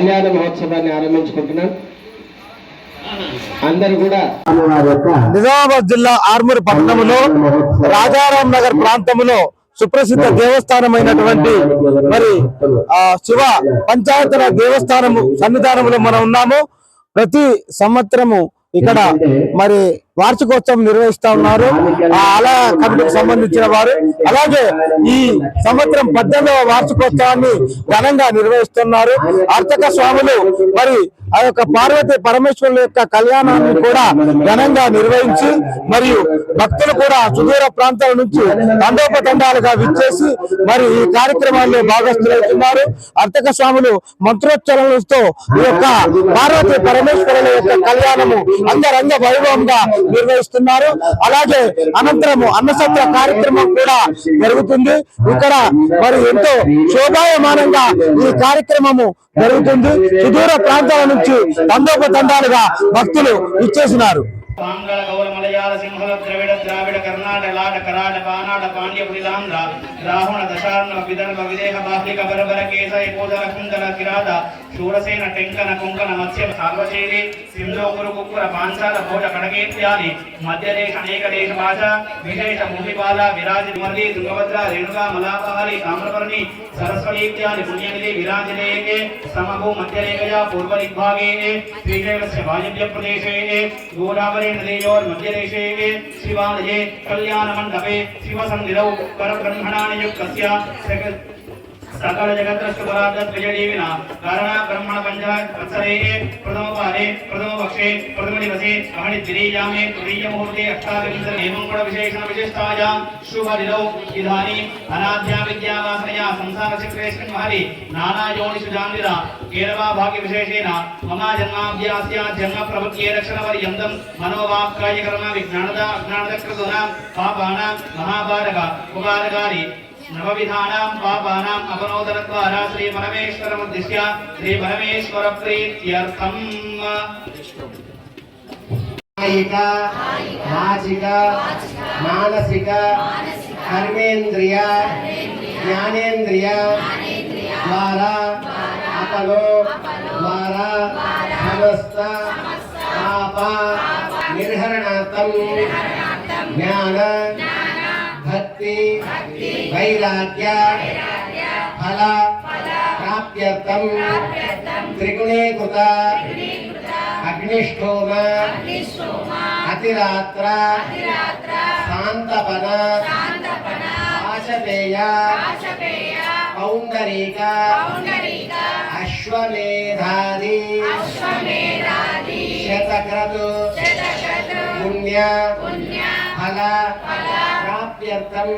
కళ్యాణ మహోత్సవాన్ని ఆరంభించుకుంటున్నాను అందరు కూడా నిజామాబాద్ జిల్లా ఆర్మూరు పట్టణంలో రాజారాం నగర్ ప్రాంతంలో సుప్రసిద్ధ దేవస్థానమైనటువంటి మరి ఆ శివ పంచాయతన దేవస్థానము సన్నిధానంలో మనం ఉన్నాము. ప్రతి సంవత్సరము ఇక్కడ మరి వార్షికోత్సవం నిర్వహిస్తా ఉన్నారు. అలా కమిటీకి సంబంధించిన వారు. అలాగే ఈ సంవత్సరం పద్దెనిమిదవ వార్షికోత్సవాన్ని ఘనంగా నిర్వహిస్తున్నారు. అర్చక స్వాములు మరి ఆ యొక్క పార్వతి పరమేశ్వరుల యొక్క కళ్యాణాన్ని కూడా ఘనంగా నిర్వహించి మరియు భక్తులు కూడా సుదూర ప్రాంతాల నుంచి తండోపతండాలుగా విచ్చేసి మరి ఈ కార్యక్రమాల్లో భాగస్థులవుతున్నారు. అర్చక స్వాములు మంత్రోచ్చరణలతో ఈ యొక్క పార్వతి పరమేశ్వరుల యొక్క కళ్యాణము అంగరంగ వైభవంగా నిర్వహిస్తున్నారు. అలాగే అనంతరము అన్నసత్ర కార్యక్రమం కూడా జరుగుతుంది. ఇక్కడ మరి ఎంతో శోభాయమానంగా ఈ కార్యక్రమము జరుగుతుంది. సుదూర ప్రాంతాల నుంచి తందోపతండాలుగా భక్తులు ఇచ్చేసినారు. ఆంధ్ర గౌర మలయాళ సింహళ ద్రవిడ ద్రావిడ కర్ణాటక లాట కరాట బానాట పాండ్య పులిలాంధ్ర రాహుణ దశార్ణ విదర్భ విదేహ బాహ్లిక బరబర కేసరి కోదర కుందర కిరాత శూరసేన టెంకన కుంకణ మత్స్య సార్వశైలి సింధు కురు కుక్కుర పాంచాల భోజ కడకేత్యాది మధ్యదేశ అనేక దేశ భాష విశేష భూమిపాల విరాజి మురళి తుంగభద్ర రేణుగా మలాపహరి తామ్రపర్ణి సరస్వతీత్యాది పుణ్యనిధి విరాజనేకే సమభూ మధ్యరేఖయా పూర్వ దిగ్భాగే శ్రీశైలస్య వాయువ్య ప్రదేశే గోదావరి शिवालय कल्याण मंडपे शिव शिवसन्निधौ परब्रह्मणानि युक्त సకల జగద్రష్టపరాధద్విజడీవిన కారణ బ్రహ్మణ పంచ ప్రథమపాదే ప్రథమపక్షే పాదే ప్రథమ అహణి ద్వితీయామే తృతీయ ముహూర్తే అష్టావింశ ఏవం విశేషణ విశిష్టాయాం. శుభ దినౌ ఇదానీ అనాధ్యా విద్యావాసనయా సంసార చక్రేష్మిన్ మహరి నానా యోనిషు జాన్విర కేరవా భాగ్య విశేషేణ మమ జన్మాభ్యాస్య జన్మ ప్రవృత్యే రక్షణ పర్యంతం మనోవాక్కాయ కర్మ విజ్ఞానద అజ్ఞానద కృతున పాపాన మహాభారక ఉపకారకారి. నవవిధానాం పాపానాం అపనోదన ద్వారా శ్రీ పరమేశ్వరముద్దిశ్య శ్రీ పరమేశ్వర ప్రీత్యర్థం కాయిక వాచిక మానసిక కర్మేంద్రియ జ్ఞానేంద్రియ ద్వారా అపలో ద్వారా సమస్త పాప నిర్హరణార్థం జ్ఞాన భక్తి వైరాగ్య ఫల ప్రాప్త్యర్థం త్రిగుణీకృత అగ్నిష్టోమ అతిరాత్ర శాంతపన ఆశపేయ పౌండరీక అశ్వమేధాది శతక్రతు పుణ్య ఫల ప్రాప్త్యర్థం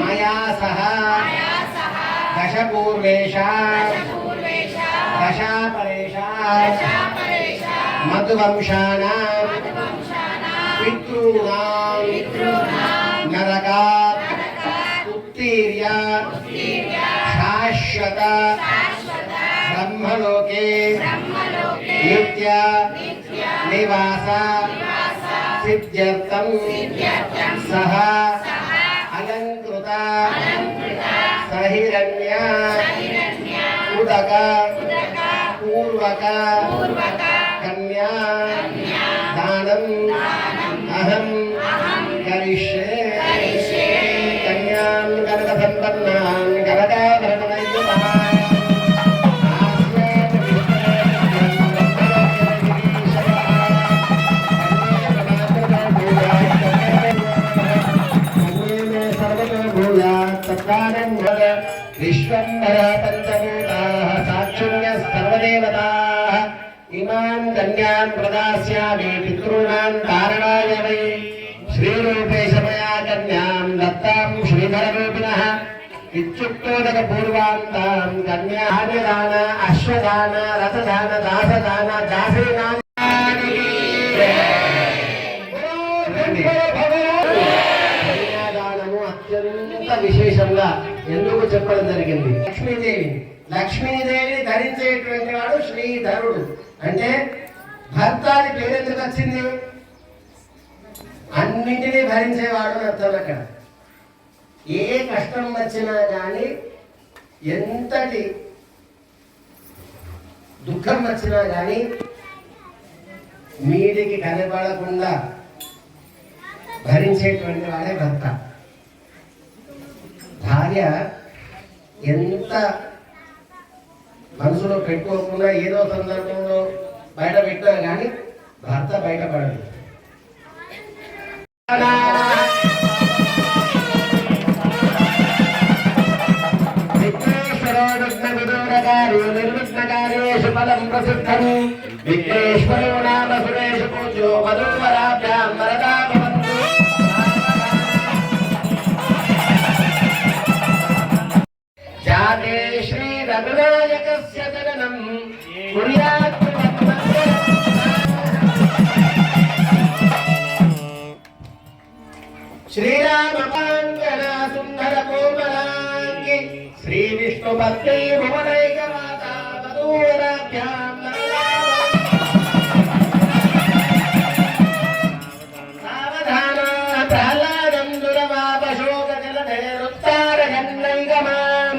మయా సహ దశపూర్వేష దశాపరేషా మధువంశానాం పితॄణాం నరకా ఉత్తీర్య శాశ్వత బ్రహ్మలోకే నిత్య నివాస సిద్ధ్యర్థం సహ అలంకృత సహిరణ్య ఉదక పూర్వక కన్యా దానం అహం కన్యాం ప్రదాస్యామి పితॄణాం తారణాయ వై శ్రీరూపేశమయా కన్యాం దత్తాం శ్రీధరరూపిణः ఇత్యుక్తోదక పూర్వాంతాం కన్యాహానిదాన అశ్వదాన రథదాన దాసదాన దాసీనాని కన్యాదానము అత్యంత విశేషంగా ఎందుకు చెప్పడం జరిగింది? లక్ష్మీదేవి. లక్ష్మీదేవిని ధరించేటువంటి వాడు శ్రీధరుడు. అంటే భర్త అని పేరు వచ్చింది? అన్నింటినీ భరించేవాడు అర్థం అక్కడ. ఏ కష్టం వచ్చినా కానీ ఎంతటి దుఃఖం వచ్చినా కానీ మీదికి కనబడకుండా భరించేటువంటి వాడే భర్త. భార్య ఎంత మనసులో పెట్టుకోకుండా ఏదో సందర్భంలో బయట పెట్టారు కానీ భర్త బయటపడదు నిర్విఘ్నకార్యేషు నామ సురేషు పూజో మధువరాభ్యాం వరదా జాతే శ్రీ రఘునాయక శ్రీరామ సుందర కోమలాంగి శ్రీ విష్ణు భక్తి భువనైక మాతా మధురాభ్యాం సావధాన ప్రహ్లాదం దురవాప శోక జలధేరుత్తారగన్నైగమాం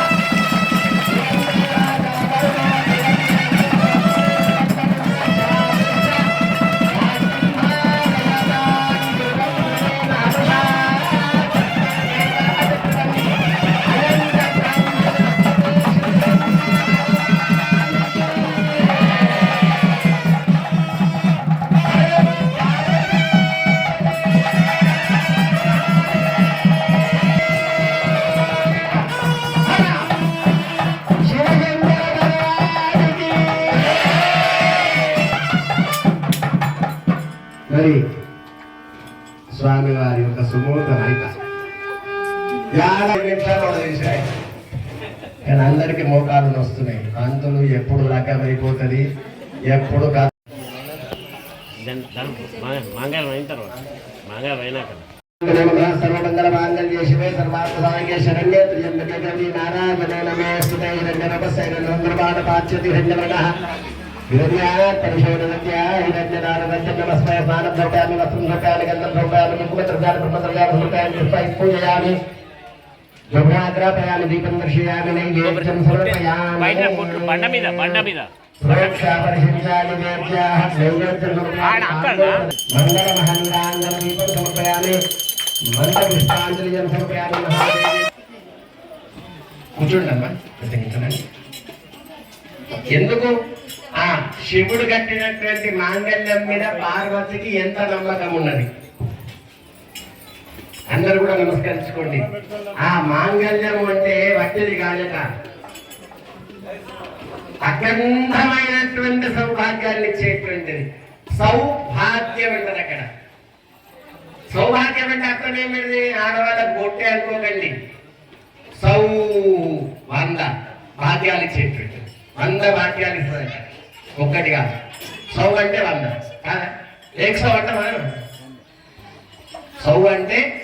మరి స్వామివారి యొక్క సుమూర్త రైత కానీ అందరికీ మోకాలు వస్తున్నాయి అందులో ఎప్పుడు రకమైపోతుంది ఎప్పుడు సర్వమంగళ మాంగళ్య శివే సర్వార్థ సాంగే శరణ్యే త్ర్యంబకే గౌరీ నారాయణే నమే స్తుతే హిరణ్యనభస్య హిరణ్యబాణ పాచ్యతి హిరణ్యవర్ణః హిరణ్యాత్ పరిశోధనత్య హిరణ్యనారదత్య నమస్మయ స్నానం ద్రవ్యామి వస్త్రం ద్రవ్యామి గంధం ద్రవ్యామి కుంకుమ ద్రవ్యామి బ్రహ్మ ద్రవ్యామి సమర్పయామి పుష్పై పూజయామి బ్రహ్మాగ్రాపయామి దీపం దర్శయామి నైవేద్యం సమర్పయామి బయట బొట్లు బండ మీద బండ మీద సురక్షా పరిశీలాని వేద్యాః నైవేద్యం ఆడ అక్కడ సమర్పయామి మంగళమహంగాంగన దీపం సమర్పయామి మంత్ర పుష్పాంజలియం సమర్పయామి మహాదేవి కూర్చోండి అమ్మా కూర్చోండి. ఎందుకు ఆ శివుడు కట్టినటువంటి మాంగళ్యం మీద పార్వతికి ఎంత నమ్మకం ఉన్నది? అందరూ కూడా నమస్కరించుకోండి. ఆ మాంగళ్యం అంటే వట్టిది కాదట. అఖండమైనటువంటి సౌభాగ్యాన్ని ఇచ్చేటువంటిది. సౌభాగ్యం అంటది అక్కడ. సౌభాగ్యం అంటే అర్థం ఏమిటి ఆడవాళ్ళకు బొట్టే అనుకోకండి. సౌ వంద భాగ్యాలు ఇచ్చేటువంటిది. వంద భాగ్యాలు ఇస్తుంది ఒక్కటి కాదు. సౌ అంటే వంద. కాదా? ఏక సౌ అంటే మనం సౌ అంటే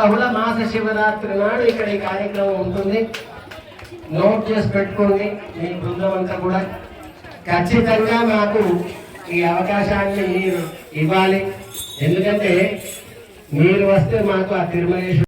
బహుళ మాస శివరాత్రి నాడు ఇక్కడ ఈ కార్యక్రమం ఉంటుంది. నోట్ చేసి పెట్టుకోండి మీ బృందం అంతా కూడా. ఖచ్చితంగా మాకు ఈ అవకాశాన్ని మీరు ఇవ్వాలి. ఎందుకంటే మీరు వస్తే మాకు ఆ తిరుమలేశ్వర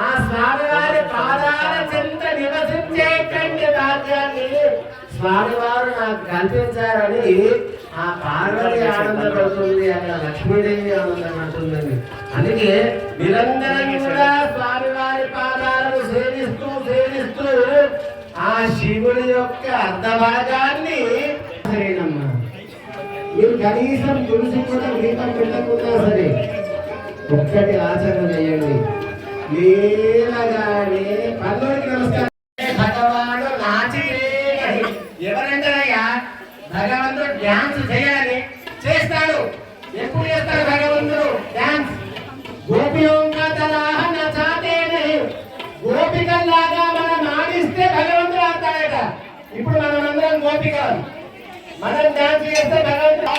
ఆ స్వామివారి పాదాల చెంత నివసించేటువంటి భాగ్యాన్ని స్వామివారు నాకు కల్పించారని ఆ పార్వతి ఆనందపడుతుంది అక్కడ లక్ష్మీదేవి ఆనందపడుతుందండి అందుకే నిరంతరం కూడా స్వామివారి పాదాలను సేవిస్తూ సేవిస్తూ ఆ శివుడి యొక్క అర్ధభాగాన్ని సరేనమ్మా. మీరు కనీసం తులసి కూడా దీపం పెట్టకుండా సరే ఒక్కటి ఆచరణ చేయండి. లేనగానే పల్లవికి నమస్కారం. భగవాను నాచి ఎవరంటారయ్యా భగవంతుడు డ్యాన్స్ చేయాలి. చేస్తాడు. ఎప్పుడు చేస్తాడు భగవంతుడు? డ్యాన్స్. గోపియోంగా తలాహ నచాతేనే. గోపికల్లాగా మనం ఆడిస్తే భగవంతుడు ఆడతాడట. ఇప్పుడు మనం అందరం గోపికలు. మనం డాన్స్ చేస్తే భగవంతుడు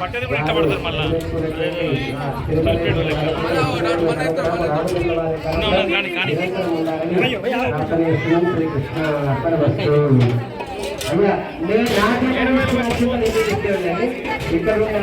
పట్టది కూడా ఇష్టపడతారు మళ్ళా కానీ కానీ ఇక్కడ ఉన్న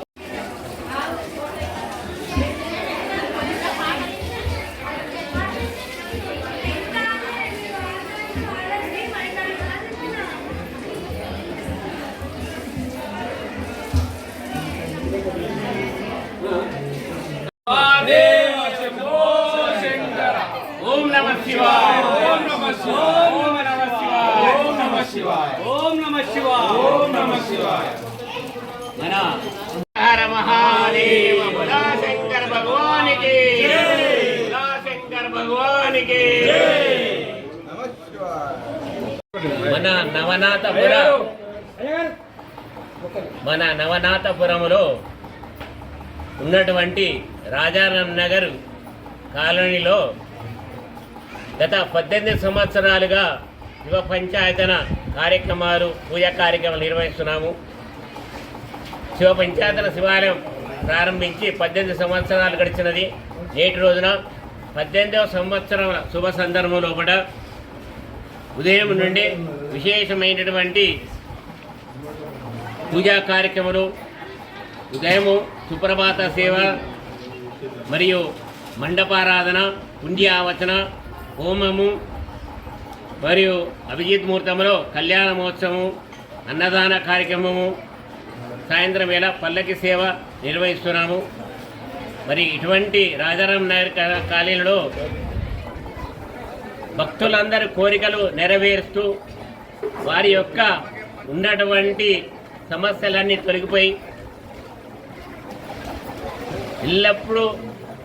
అనాథపురములో ఉన్నటువంటి రాజారాం నగర్ కాలనీలో గత పద్దెనిమిది సంవత్సరాలుగా యువ పంచాయతన కార్యక్రమాలు పూజా కార్యక్రమాలు నిర్వహిస్తున్నాము. శివ పంచాయతన శివాలయం ప్రారంభించి పద్దెనిమిది సంవత్సరాలు గడిచినది. నేటి రోజున పద్దెనిమిదవ సంవత్సరం శుభ సందర్భంలో కూడా ఉదయం నుండి విశేషమైనటువంటి పూజా కార్యక్రమాలు ఉదయము సుప్రభాత సేవ మరియు మండపారాధన పుణ్యావచన హోమము మరియు అభిజిత్ ముహూర్తంలో కళ్యాణ మహోత్సవము అన్నదాన కార్యక్రమము సాయంత్రం వేళ పల్లకి సేవ నిర్వహిస్తున్నాము. మరి ఇటువంటి రాజారాం నాయర్ కాలేజీలో కాలనీలో భక్తులందరి కోరికలు నెరవేరుస్తూ వారి యొక్క ఉన్నటువంటి సమస్యలన్నీ తొలగిపోయి ఎల్లప్పుడూ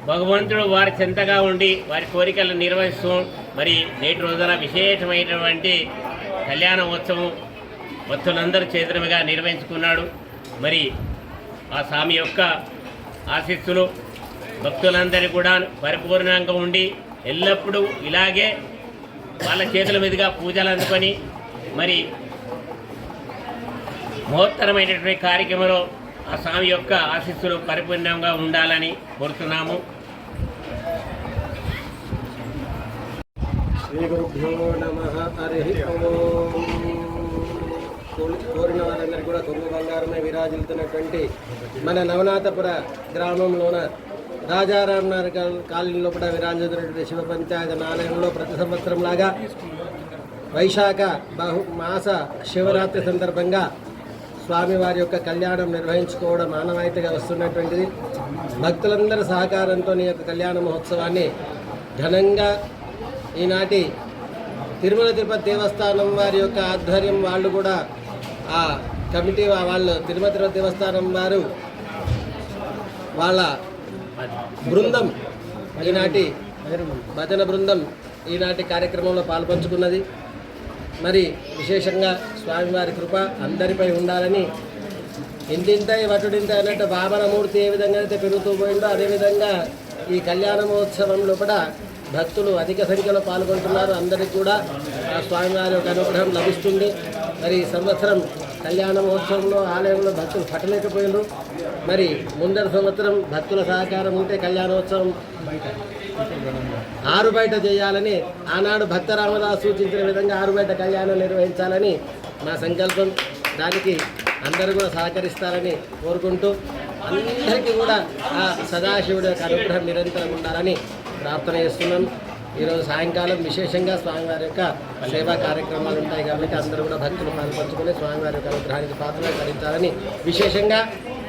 భగవంతుడు వారి చెంతగా ఉండి వారి కోరికలు నిర్వహిస్తూ మరి నేటి రోజున విశేషమైనటువంటి కళ్యాణ ఉత్సవం భక్తులందరూ చేతులముగా నిర్వహించుకున్నాడు. మరి ఆ స్వామి యొక్క ఆశీస్సులు భక్తులందరి కూడా పరిపూర్ణంగా ఉండి ఎల్లప్పుడూ ఇలాగే వాళ్ళ చేతుల మీదుగా పూజలు అందుకొని మరి మహోత్తరమైనటువంటి కార్యక్రమంలో ఆ స్వామి యొక్క ఆశీస్సులు పరిపూర్ణంగా ఉండాలని కోరుతున్నాము. శ్రీ గురుభ్యో నమ హరి కోరి- కోరిన వారందరికీ కూడా తొమ్మిది బంగారమే విరాజిల్తున్నటువంటి మన నవనాథపుర గ్రామంలోన రాజారాం కాలనీ లోపల విరాజిల్తున్నటువంటి శివ పంచాయత ఆలయంలో ప్రతి సంవత్సరం లాగా వైశాఖ బహు మాస శివరాత్రి సందర్భంగా స్వామివారి యొక్క కళ్యాణం నిర్వహించుకోవడం ఆనవాయితీగా వస్తున్నటువంటిది. భక్తులందరి సహకారంతో ఈ యొక్క కళ్యాణ మహోత్సవాన్ని ఘనంగా ఈనాటి తిరుమల తిరుపతి దేవస్థానం వారి యొక్క ఆధ్వర్యం వాళ్ళు కూడా ఆ కమిటీ వాళ్ళు తిరుమల తిరుపతి దేవస్థానం వారు వాళ్ళ బృందం ఈనాటి భజన బృందం ఈనాటి కార్యక్రమంలో పాల్పంచుకున్నది. మరి విశేషంగా స్వామివారి కృప అందరిపై ఉండాలని ఇంటింతై వటుడింత అన్నట్టు వామనమూర్తి ఏ విధంగా అయితే పెరుగుతూ పోయిందో అదేవిధంగా ఈ కళ్యాణ కూడా భక్తులు అధిక సంఖ్యలో పాల్గొంటున్నారు. అందరికీ కూడా ఆ స్వామివారి యొక్క అనుగ్రహం లభిస్తుంది. మరి ఈ సంవత్సరం కళ్యాణ మహోత్సవంలో ఆలయంలో భక్తులు పట్టలేకపోయినారు మరి ముందర సంవత్సరం భక్తుల సహకారం ఉంటే కళ్యాణోత్సవం ఆరు బయట చేయాలని ఆనాడు భక్త రామదాస్ సూచించిన విధంగా ఆరు బయట కళ్యాణం నిర్వహించాలని మా సంకల్పం. దానికి అందరూ కూడా సహకరిస్తారని కోరుకుంటూ అందరికీ కూడా ఆ సదాశివుడి యొక్క అనుగ్రహం నిరంతరం ఉండాలని ప్రార్థన చేస్తున్నాం. ఈరోజు సాయంకాలం విశేషంగా స్వామివారి యొక్క సేవా కార్యక్రమాలు ఉంటాయి కాబట్టి అందరూ కూడా భక్తులు పాల్పంచుకొని స్వామివారి యొక్క అనుగ్రహానికి పాత్రలు ధరించాలని విశేషంగా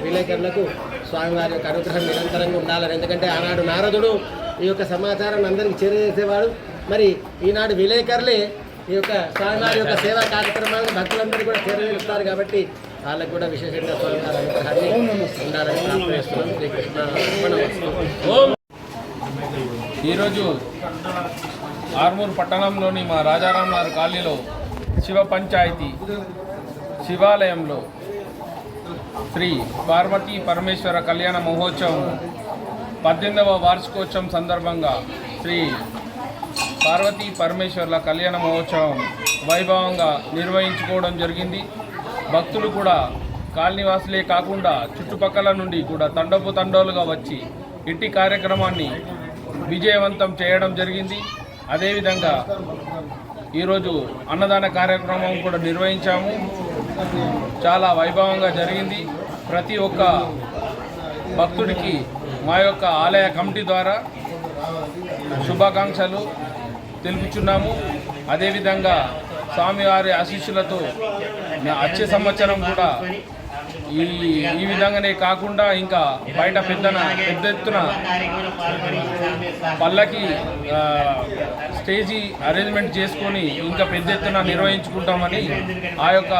విలేకరులకు స్వామివారి యొక్క అనుగ్రహం నిరంతరంగా ఉండాలని. ఎందుకంటే ఆనాడు నారదుడు ఈ యొక్క సమాచారాన్ని అందరికీ చేరవేసేవాడు మరి ఈనాడు విలేకరులే ఈ యొక్క స్వామివారి యొక్క సేవా కార్యక్రమాలను భక్తులందరూ కూడా చేరవేస్తారు కాబట్టి వాళ్ళకు కూడా విశేషంగా స్వామివారి అనుగ్రహాన్ని ఉండాలని ప్రార్థిస్తున్నాం. శ్రీకృష్ణ ఓం. ఈరోజు ఆర్మూర్ పట్టణంలోని మా రాజారాం గారు కాలనీలో శివ పంచాయతీ శివాలయంలో శ్రీ పార్వతీ పరమేశ్వర కళ్యాణ మహోత్సవం పద్దెనిమిదవ వార్షికోత్సవం సందర్భంగా శ్రీ పార్వతీ పరమేశ్వర్ల కళ్యాణ మహోత్సవం వైభవంగా నిర్వహించుకోవడం జరిగింది. భక్తులు కూడా కాలనీవాసులే కాకుండా చుట్టుపక్కల నుండి కూడా తండపు తండోలుగా వచ్చి ఇట్టి కార్యక్రమాన్ని విజయవంతం చేయడం జరిగింది. అదేవిధంగా ఈరోజు అన్నదాన కార్యక్రమం కూడా నిర్వహించాము. చాలా వైభవంగా జరిగింది. ప్రతి ఒక్క భక్తుడికి మా యొక్క ఆలయ కమిటీ ద్వారా శుభాకాంక్షలు తెలుపుచున్నాము. అదేవిధంగా స్వామివారి ఆశీస్సులతో వచ్చే సంవత్సరం కూడా ఈ ఈ విధంగానే కాకుండా ఇంకా బయట పెద్దన పెద్ద ఎత్తున పల్లకి స్టేజీ అరేంజ్మెంట్ చేసుకొని ఇంకా పెద్ద ఎత్తున నిర్వహించుకుంటామని ఆ యొక్క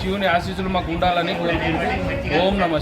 శివుని ఆశీస్సులు మాకు ఉండాలని కోరుకుంటూ ఓం నమ